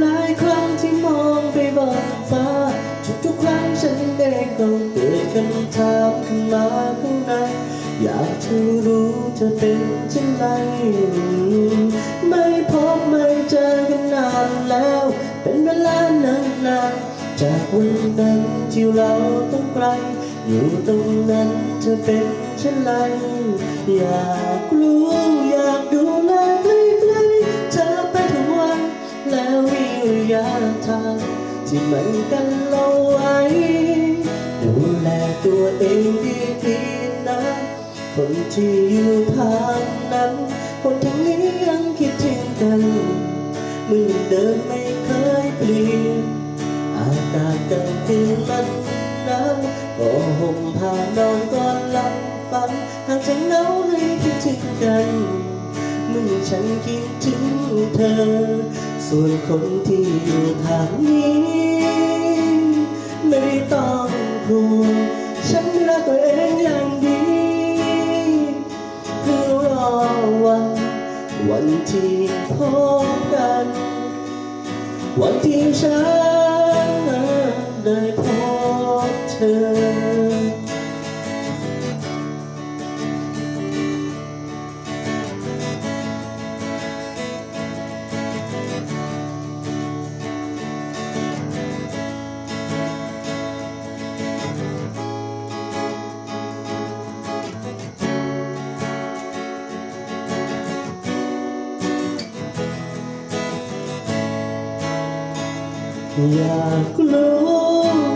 หลายครั้งที่มองไปบนฟ้า ทุกๆครั้งฉันเองก็เกิดคำถามขึ้นมาข้างใน อยากจะรู้เธอเป็นเช่นไรไม่พบไม่เจอกันนานแล้ว เป็นเวลานานๆจากวันนั้นที่เราต้องไกล อยู่ตรงนั้นเธอเป็นเช่นไรอยากรู้ ทางที่มือนกันเราไว้ดูแลตัวเองดีๆนะ คนที่อยู่ทางนั้น คนทั้งนี้ยังคิดถึงกันเหมือนเดิมไม่เคยเปลี่ยนอากาศกลางคืนมันหนาวก็ห่มผ้านอนก่อนหลับฝันหากจะเหงาให้คิดถึงกันเมื่อฉันคิดถึงเธอ ส่วนคนที่อยู่ทางนี้ ไม่ต้องห่วงฉันรักตัวเองอย่างดีเพื่อรอวัน วันที่พบกัน วันที่ฉัน อยากรู้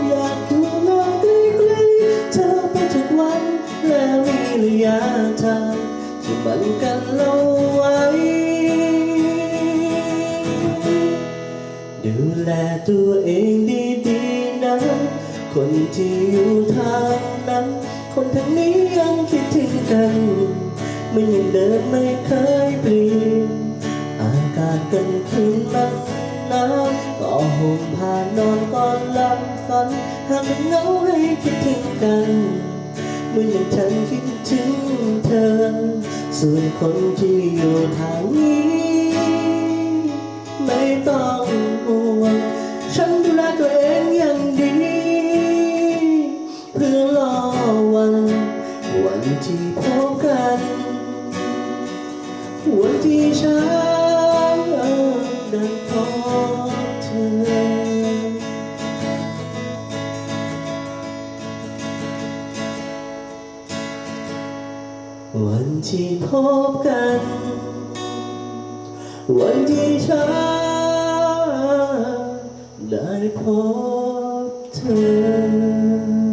อยากดูแลใกล้ๆเธอไปทุกวันและมีระยะทางที่มันกันเราไว้ ดูแลตัวเองดีๆนะคนที่อยู่ทางนั้น คนทางนี้ยังคิดถึงกันไม่ยังเดิมไม่เคยเปลี่ยนอากาศกลางคืนมันหนา มผ้านอนก่อนหลับฝันหากมันเหงาให้คิดถึงกันเมื่ออย่างฉันคิดถึงเธอ ส่วนคนที่อยู่ทางนี้ ไม่ต้องห่วงฉันดูแลตัวเองอย่างดี เพื่อรอวัน วันที่พบกันวันที่ฉันได้พบ วันที่พบกัน วันที่ฉันได้พบเธอ